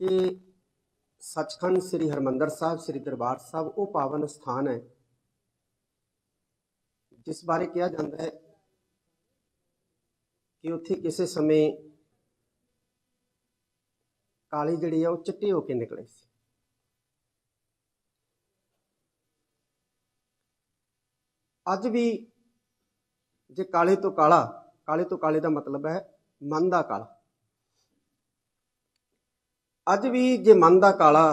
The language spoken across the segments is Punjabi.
ਕਿ ਸੱਚਖੰਡ ਸ੍ਰੀ ਹਰਮੰਦਰ ਸਾਹਿਬ, ਸ੍ਰੀ ਦਰਬਾਰ ਸਾਹਿਬ ਉਹ ਪਾਵਨ ਸਥਾਨ ਹੈ ਜਿਸ ਬਾਰੇ ਕਿਹਾ ਜਾਂਦਾ ਹੈ ਕਿ ਉੱਥੇ ਕਿਸੇ ਸਮੇਂ ਕਾਲੀ ਜਿਹੜੀ ਆ ਉਹ ਚਿੱਟੇ ਹੋ ਕੇ ਨਿਕਲੇ ਸੀ। ਅੱਜ ਵੀ ਜੇ ਕਾਲੇ ਤੋਂ ਕਾਲਾ, ਕਾਲੇ ਤੋਂ ਕਾਲੇ ਦਾ ਮਤਲਬ ਹੈ ਮਨ ਦਾ ਕਾਲਾ। ਅੱਜ ਵੀ ਜੇ ਮਨ ਦਾ ਕਾਲਾ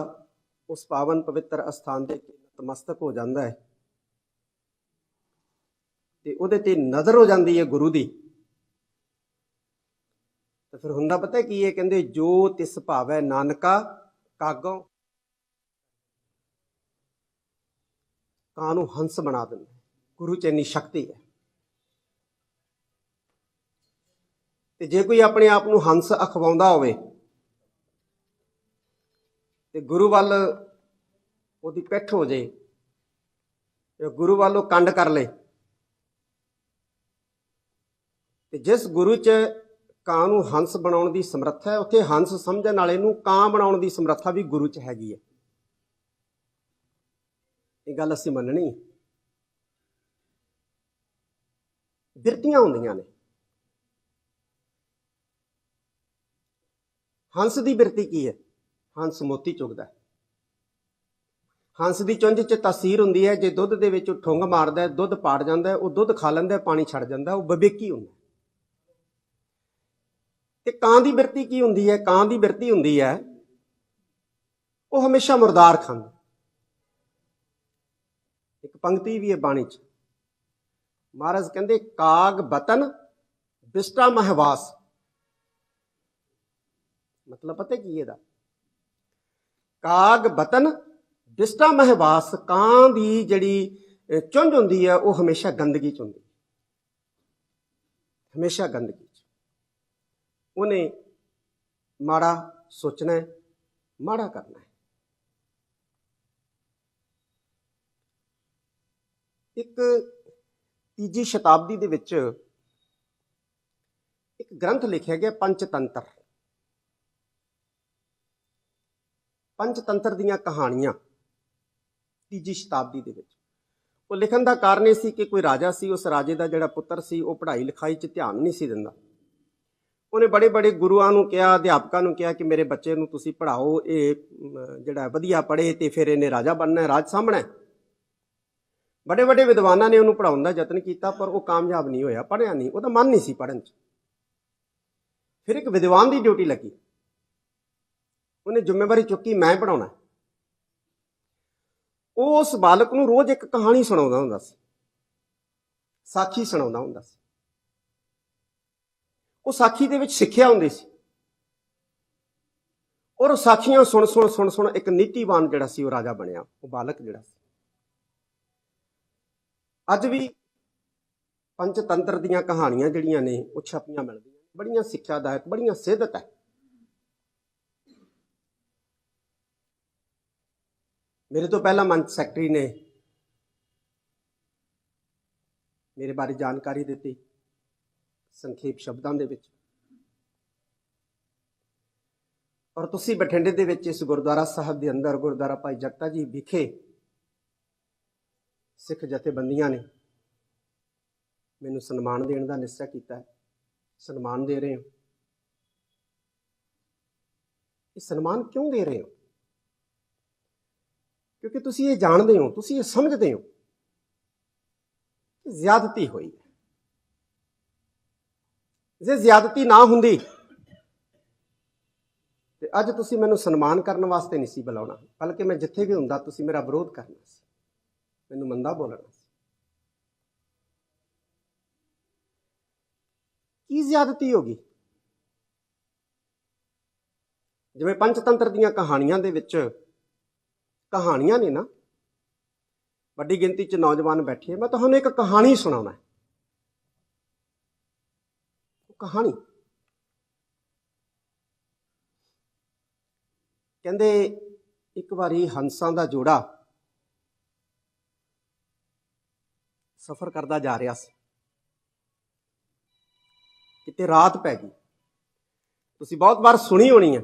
ਉਸ ਪਾਵਨ ਪਵਿੱਤਰ ਅਸਥਾਨ ਦੇ ਨਤਮਸਤਕ ਹੋ ਜਾਂਦਾ ਹੈ, ਤੇ ਉਹਦੇ ਤੇ ਨਜ਼ਰ ਹੋ ਜਾਂਦੀ ਹੈ ਗੁਰੂ ਦੀ, ਤਾਂ ਫਿਰ ਹੁੰਦਾ ਪਤਾ ਕੀ ਹੈ, ਕਹਿੰਦੇ ਜੋ ਤਿਸ ਭਾਵੈ ਨਾਨਕਾ ਕਾਗੋਂ ਕਾਂ ਨੂੰ ਹੰਸ ਬਣਾ ਦਿੰਦਾ ਗੁਰੂ ਚ ਇੰਨੀ ਸ਼ਕਤੀ ਹੈ। ਤੇ ਜੇ ਕੋਈ ਆਪਣੇ ਆਪ ਨੂੰ ਹੰਸ ਅਖਵਾਉਂਦਾ ਹੋਵੇ ਤੇ ਗੁਰੂ ਵੱਲ ਉਹਦੀ ਪਿੱਠ ਹੋ ਜੇ ਤੇ ਗੁਰੂ ਵੱਲ ਉਹ ਕੰਡ ਕਰ ਲੇ ਤੇ ਜਿਸ ਗੁਰੂ ਚ ਕਾਂ ਨੂੰ ਹੰਸ ਬਣਾਉਣ ਦੀ ਸਮਰੱਥਾ ਹੈ, ਉੱਥੇ ਹੰਸ ਸਮਝਣ ਵਾਲੇ ਨੂੰ ਕਾਂ ਬਣਾਉਣ ਦੀ ਸਮਰੱਥਾ ਵੀ ਗੁਰੂ ਚ ਹੈਗੀ ਹੈ। ਇਹ ਗੱਲ ਅਸੀਂ ਮੰਨਣੀ ਬਿਰਤੀਆਂ ਹੁੰਦੀਆਂ ਨੇ। ਹੰਸ ਦੀ ਬਿਰਤੀ ਕੀ ਹੈ? ਹੰਸ ਮੋਤੀ ਚੁਗਦਾ ਹੰਸ ਦੀ ਚੁੰਝ 'ਚ ਤਾਸੀਰ ਹੁੰਦੀ ਹੈ, ਜੇ ਦੁੱਧ ਦੇ ਵਿੱਚ ਠੁੰਗ ਮਾਰਦਾ ਦੁੱਧ ਪਾੜ ਜਾਂਦਾ ਉਹ ਦੁੱਧ ਖਾ ਲੈਂਦਾ ਪਾਣੀ ਛੱਡ ਜਾਂਦਾ ਉਹ ਬਵੇਕੀ ਹੁੰਦਾ ਤੇ ਕਾਂ ਦੀ ਬਿਰਤੀ ਕੀ ਹੁੰਦੀ ਹੈ? ਕਾਂ ਦੀ ਬਿਰਤੀ ਹੁੰਦੀ ਹੈ, ਉਹ ਹਮੇਸ਼ਾ ਮੁਰਦਾਰ ਖਾਂਦਾ ਇੱਕ ਪੰਕਤੀ ਵੀ ਹੈ ਬਾਣੀ 'ਚ। ਮਹਾਰਾਜ ਕਹਿੰਦੇ, ਕਾਗ ਬਤਨ ਬਿਸਟਾ ਮਹਵਾਸ। ਮਤਲਬ ਪਤਾ ਕੀ ਇਹਦਾ? ਕਾਗ ਬਤਨ, ਬਿਸਟਾ ਮਹਵਾਸ, ਕਾਂ ਦੀ ਜਿਹੜੀ ਚੁੰਝ ਹੁੰਦੀ ਹੈ ਉਹ ਹਮੇਸ਼ਾ ਗੰਦਗੀ ਚ ਹੁੰਦੀ। ਹਮੇਸ਼ਾ ਗੰਦਗੀ ਚ। ਉਹਨੇ ਮਾੜਾ ਸੋਚਣਾ ਹੈ, ਮਾੜਾ ਕਰਨਾ ਹੈ। ਇੱਕ ਤੀਜੀ ਸ਼ਤਾਬਦੀ ਦੇ ਵਿੱਚ ਇੱਕ ਗ੍ਰੰਥ ਲਿਖਿਆ ਗਿਆ, ਪੰਚਤੰਤਰ। ਪੰਚਤੰਤਰ ਦੀਆਂ ਕਹਾਣੀਆਂ ਤੀਜੀ ਸ਼ਤਾਬਦੀ ਦੇ ਵਿੱਚ। ਉਹ ਲਿਖਣ ਦਾ ਕਾਰਨ ਇਹ ਸੀ ਕਿ ਕੋਈ ਰਾਜਾ ਸੀ, ਉਸ ਰਾਜੇ ਦਾ ਜਿਹੜਾ ਪੁੱਤਰ ਸੀ, ਉਹ ਪੜ੍ਹਾਈ ਲਿਖਾਈ 'ਚ ਧਿਆਨ ਨਹੀਂ ਸੀ ਦਿੰਦਾ। ਉਹਨੇ ਬੜੇ ਬੜੇ ਗੁਰੂਆਂ ਨੂੰ ਕਿਹਾ, ਅਧਿਆਪਕਾਂ ਨੂੰ ਕਿਹਾ ਕਿ ਮੇਰੇ ਬੱਚੇ ਨੂੰ ਤੁਸੀਂ ਪੜ੍ਹਾਓ, ਇਹ ਜਿਹੜਾ ਵਧੀਆ ਪੜ੍ਹੇ ਤੇ ਫਿਰ ਇਹਨੇ ਰਾਜਾ ਬਣਨਾ ਰਾਜ ਸਾਹਮਣਾ ਹੈ। ਬੜੇ ਵੱਡੇ ਵਿਦਵਾਨਾਂ ਨੇ ਉਹਨੂੰ ਪੜਾਉਣ ਦਾ ਯਤਨ ਕੀਤਾ, ਪਰ ਉਹ ਕਾਮਯਾਬ ਨਹੀਂ ਹੋਇਆ, ਪੜ੍ਹਿਆ ਨਹੀਂ, ਉਹਦਾ ਮਨ ਨਹੀਂ ਸੀ ਪੜ੍ਹਨ 'ਚ। ਫਿਰ ਇੱਕ ਵਿਦਵਾਨ ਦੀ ਡਿਊਟੀ ਲੱਗੀ। ਉਹਨੇ ਜ਼ਿੰਮੇਵਾਰੀ ਚੁੱਕੀ, ਮੈਂ ਪੜਾਉਣਾ ਉਹ ਉਸ ਬਾਲਕ ਨੂੰ ਰੋਜ਼ ਇੱਕ ਕਹਾਣੀ ਸੁਣਾਉਂਦਾ ਹੁੰਦਾ ਸੀ। ਸਾਖੀ ਸੁਣਾਉਂਦਾ ਹੁੰਦਾ ਸੀ। ਉਹ ਸਾਖੀ ਦੇ ਵਿੱਚ ਸਿੱਖਿਆ ਹੁੰਦੀ ਸੀ। ਔਰ ਉਹ ਸਾਖੀਆਂ ਸੁਣ ਸੁਣ ਸੁਣ ਸੁਣ ਇੱਕ ਨੀਤੀਵਾਨ ਜਿਹੜਾ ਸੀ, ਉਹ ਰਾਜਾ ਬਣਿਆ। ਉਹ ਬਾਲਕ ਜਿਹੜਾ ਸੀ। ਅੱਜ ਵੀ ਪੰਚਤੰਤਰ ਦੀਆਂ ਕਹਾਣੀਆਂ ਜਿਹੜੀਆਂ ਨੇ, ਉਹ ਛਪੀਆਂ ਮਿਲਦੀਆਂ ਬੜੀਆਂ ਸਿੱਖਿਆਦਾਇਕ, ਬੜੀਆਂ ਸਿੱਧਤ ਹੈ। ਮੇਰੇ ਤੋਂ ਪਹਿਲਾਂ ਮੰਚ ਸੈਕਟਰੀ ਨੇ ਮੇਰੇ ਬਾਰੇ ਜਾਣਕਾਰੀ ਦਿੱਤੀ ਸੰਖੇਪ ਸ਼ਬਦਾਂ ਦੇ ਵਿੱਚ। ਔਰ ਤੁਸੀਂ ਬਠਿੰਡੇ ਦੇ ਵਿੱਚ ਇਸ ਗੁਰਦੁਆਰਾ ਸਾਹਿਬ ਦੇ ਅੰਦਰ, ਗੁਰਦੁਆਰਾ ਭਾਈ ਜਗਤਾ ਜੀ ਵਿਖੇ ਸਿੱਖ ਜਥੇਬੰਦੀਆਂ ਨੇ ਮੈਨੂੰ ਸਨਮਾਨ ਦੇਣ ਦਾ ਨਿਸ਼ਚਾ ਕੀਤਾ ਹੈ। ਸਨਮਾਨ ਦੇ ਰਹੇ ਹੋ। ਇਹ ਸਨਮਾਨ ਕਿਉਂ ਦੇ ਰਹੇ ਹੋ? ਕਿਉਂਕਿ ਤੁਸੀਂ ਇਹ ਜਾਣਦੇ ਹੋ, ਤੁਸੀਂ ਇਹ ਸਮਝਦੇ ਹੋ ਕਿ ਜ਼ਿਆਦਤੀ ਹੋਈ ਹੈ। ਜੇ ਜ਼ਿਆਦਤੀ ਨਾ ਹੁੰਦੀ, ਤੇ ਅੱਜ ਤੁਸੀਂ ਮੈਨੂੰ ਸਨਮਾਨ ਕਰਨ ਵਾਸਤੇ ਨਹੀਂ ਸੀ ਬੁਲਾਉਣਾ। ਬਲਕਿ ਮੈਂ ਜਿੱਥੇ ਵੀ ਹੁੰਦਾ, ਤੁਸੀਂ ਮੇਰਾ ਵਿਰੋਧ ਕਰਨਾ ਸੀ। ਮੈਨੂੰ ਮੰਦਾ ਬੋਲਣਾ ਸੀ। ਕੀ ਜ਼ਿਆਦਤੀ ਹੋ ਗਈ? ਜਿਵੇਂ ਪੰਚਤੰਤਰ ਦੀਆਂ ਕਹਾਣੀਆਂ ਦੇ ਵਿੱਚ ਕਹਾਣੀਆਂ ਨੇ ਨਾ। ਵੱਡੀ ਗਿਣਤੀ 'ਚ ਨੌਜਵਾਨ ਬੈਠੇ ਮੈਂ ਤੁਹਾਨੂੰ ਇੱਕ ਕਹਾਣੀ ਸੁਣਾਉਣਾ ਕਹਾਣੀ। ਕਹਿੰਦੇ ਇੱਕ ਵਾਰੀ ਹੰਸਾਂ ਦਾ ਜੋੜਾ ਸਫ਼ਰ ਕਰਦਾ ਜਾ ਰਿਹਾ ਸੀ। ਕਿਤੇ ਰਾਤ ਪੈ ਗਈ। ਤੁਸੀਂ ਬਹੁਤ ਵਾਰ ਸੁਣੀ ਹੋਣੀ ਹੈ।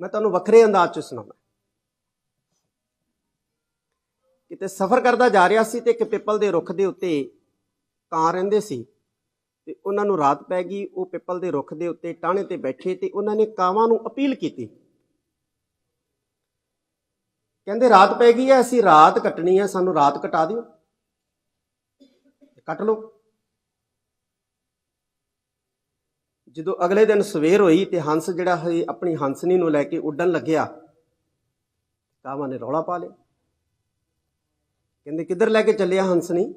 ਮੈਂ ਤੁਹਾਨੂੰ ਵੱਖਰੇ ਅੰਦਾਜ਼ 'ਚ ਸੁਣਾਉਂਦਾ ਕਿਤੇ ਸਫ਼ਰ ਕਰਦਾ ਜਾ ਰਿਹਾ ਸੀ ਤੇ ਇੱਕ ਪਿੱਪਲ ਦੇ ਰੁੱਖ ਦੇ ਉੱਤੇ ਕਾਂ ਰਹਿੰਦੇ ਸੀ ਤੇ ਉਹਨਾਂ ਨੂੰ ਰਾਤ ਪੈ ਗਈ, ਉਹ ਪਿੱਪਲ ਦੇ ਰੁੱਖ ਦੇ ਉੱਤੇ ਟਾਹਣੇ ਤੇ ਬੈਠੇ ਤੇ ਉਹਨਾਂ ਨੇ ਕਾਵਾਂ ਨੂੰ ਅਪੀਲ ਕੀਤੀ। ਕਹਿੰਦੇ, ਰਾਤ ਪੈ ਗਈ ਐ ਅਸੀਂ ਰਾਤ ਕੱਟਣੀ ਐ ਸਾਨੂੰ ਰਾਤ ਕਟਾ ਦਿਓ। ਕੱਟ ਲਓ। ਜਦੋਂ ਅਗਲੇ ਦਿਨ ਸਵੇਰ ਹੋਈ ਤੇ ਹੰਸ ਜਿਹੜਾ ਹੈ ਆਪਣੀ ਹੰਸਨੀ ਨੂੰ ਲੈ ਕੇ ਉੱਡਣ ਲੱਗਿਆ, ਕਾਵਾਂ ਨੇ ਰੌਲਾ ਪਾ ਲਿਆ। ਕਹਿੰਦੇ ਕਿੱਧਰ ਲੈ ਕੇ ਚੱਲਿਆ ਹੰਸਨੀ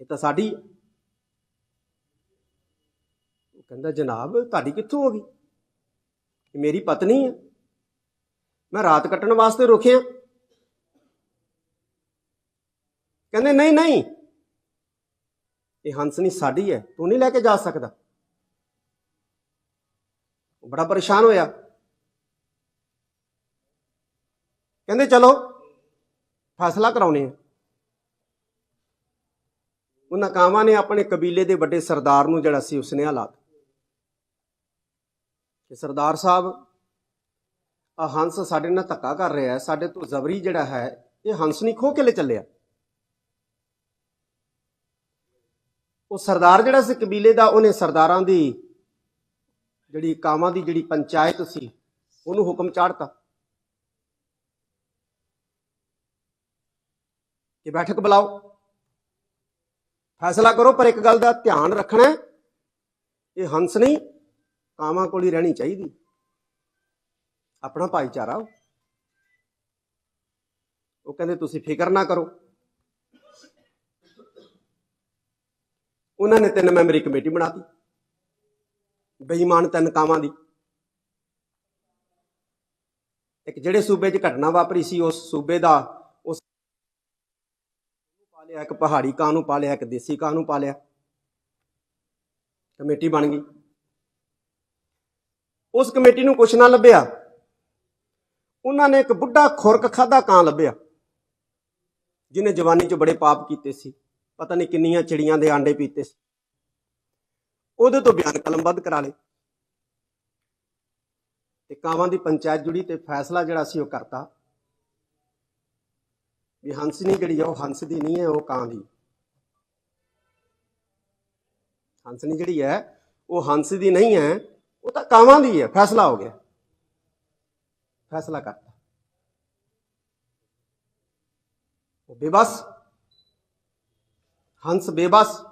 ਇਹ ਤਾਂ ਸਾਡੀ ਉਹ ਕਹਿੰਦਾ, ਜਨਾਬ, ਤੁਹਾਡੀ ਕਿੱਥੋਂ ਹੋ ਗਈ? ਇਹ ਮੇਰੀ ਪਤਨੀ ਹੈ ਮੈਂ ਰਾਤ ਕੱਟਣ ਵਾਸਤੇ ਰੁਕਿਆ। ਕਹਿੰਦੇ, ਨਹੀਂ ਨਹੀਂ। ਇਹ ਹੰਸਨੀ ਸਾਡੀ ਹੈ। ਤੂੰ ਨਹੀਂ ਲੈ ਕੇ ਜਾ ਸਕਦਾ। ਉਹ ਬੜਾ ਪਰੇਸ਼ਾਨ ਹੋਇਆ। ਕਹਿੰਦੇ, ਚਲੋ ਫੈਸਲਾ ਕਰਾਉਣੇ ਆ। ਉਹਨਾਂ ਕਾਵਾਂ ਨੇ ਆਪਣੇ ਕਬੀਲੇ ਦੇ ਵੱਡੇ ਸਰਦਾਰ ਨੂੰ ਜਿਹੜਾ ਸੀ ਉਸਨੇ ਹਾਲਾਤ। ਕਿ ਸਰਦਾਰ ਸਾਹਿਬ ਆ ਹੰਸ ਸਾਡੇ ਨਾਲ ਧੱਕਾ ਕਰ ਰਿਹਾ ਹੈ, ਸਾਡੇ ਤੋਂ ਜ਼ਬਰੀ ਜਿਹੜਾ ਹੈ, ਇਹ ਹੰਸ ਨਹੀਂ ਖੋ ਕੇ ਲੈ ਚੱਲਿਆ। ਉਹ ਸਰਦਾਰ ਜਿਹੜਾ ਸੀ ਕਬੀਲੇ ਦਾ, ਉਹਨੇ ਸਰਦਾਰਾਂ ਦੀ ਜਿਹੜੀ ਕਾਵਾਂ ਦੀ ਜਿਹੜੀ ਪੰਚਾਇਤ ਸੀ, ਉਹਨੂੰ ਹੁਕਮ ਚਾੜਤਾ। ਕਿ ਬੈਠਕ ਬੁਲਾਓ। ਫੈਸਲਾ ਕਰੋ, ਪਰ ਇੱਕ ਗੱਲ ਦਾ ਧਿਆਨ ਰੱਖਣਾ ਇਹ ਹੰਸ ਨਹੀਂ, ਕਾਵਾਂ ਕੋਲ ਹੀ ਰਹਿਣੀ ਚਾਹੀਦੀ। ਆਪਣਾ ਭਾਈਚਾਰਾ ਉਹ। ਕਹਿੰਦੇ, ਤੁਸੀਂ ਫਿਕਰ ਨਾ ਕਰੋ। ਉਹਨਾਂ ਨੇ ਤਿੰਨ ਮੈਂਬਰੀ ਕਮੇਟੀ ਬਣਾਤੀ ਬੇਈਮਾਨ ਤਿੰਨ ਕਾਵਾਂ ਦੀ। ਇੱਕ ਜਿਹੜੇ ਸੂਬੇ 'ਚ ਘਟਨਾ ਵਾਪਰੀ ਸੀ, ਉਸ ਸੂਬੇ ਦਾ ਲਿਆ, ਇੱਕ ਪਹਾੜੀ ਕਾਂ ਨੂੰ ਪਾ ਲਿਆ, ਇੱਕ ਦੇਸੀ ਕਾਂ ਨੂੰ ਪਾ ਲਿਆ। ਕਮੇਟੀ ਬਣ ਗਈ। ਉਸ ਕਮੇਟੀ ਨੂੰ ਕੁਛ ਨਾ ਲੱਭਿਆ। ਉਹਨਾਂ ਨੇ ਇੱਕ ਬੁੱਢਾ ਖੁਰਕ ਖਾਦਾ ਕਾਂ ਲੱਭਿਆ, ਜਿਹਨੇ ਜਵਾਨੀ 'ਚ ਬੜੇ ਪਾਪ ਕੀਤੇ ਸੀ। ਪਤਾ ਨਹੀਂ ਕਿੰਨੀਆਂ ਚਿੜੀਆਂ ਦੇ ਆਂਡੇ ਪੀਤੇ ਸੀ। ਉਹਦੇ ਤੋਂ ਬਿਆਨ ਕਲਮਬੱਧ ਕਰਾ ਲਏ। ਤੇ ਕਾਵਾਂ ਦੀ ਪੰਚਾਇਤ ਜੁੜੀ ਤੇ ਫੈਸਲਾ ਜਿਹੜਾ ਸੀ ਉਹ ਕਰਤਾ। ਵੀ ਹੰਸਨੀ ਜਿਹੜੀ ਆ ਉਹ ਹੰਸ ਦੀ ਨਹੀਂ ਹੈ, ਉਹ ਕਾਂ ਦੀ। ਹੰਸਨੀ ਜਿਹੜੀ ਹੈ, ਉਹ ਹੰਸ ਦੀ ਨਹੀਂ ਹੈ, ਉਹ ਤਾਂ ਕਾਵਾਂ ਦੀ ਹੈ, ਫੈਸਲਾ ਹੋ ਗਿਆ। ਫੈਸਲਾ ਕਰਤਾ। ਉਹ ਬੇਬਸ। ਹੰਸ ਬੇਬਸ।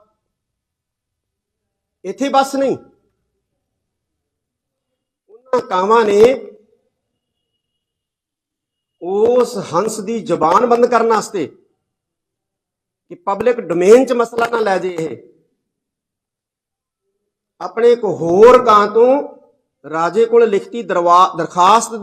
ਇੱਥੇ ਬਸ ਨਹੀਂ। ਉਹਨਾਂ ਕਾਵਾਂ ਨੇ ਉਸ ਹੰਸ ਦੀ ਜ਼ਬਾਨ ਬੰਦ ਕਰਨ ਵਾਸਤੇ ਕਿ ਪਬਲਿਕ ਡੋਮੇਨ 'ਚ ਮਸਲਾ ਨਾ ਲੈ ਜੇ ਇਹ। ਆਪਣੇ ਇੱਕ ਹੋਰ ਕਾਂ ਤੋਂ ਰਾਜੇ ਕੋਲ ਲਿਖਤੀ ਦਰਵਾ, ਦਰਖਾਸਤ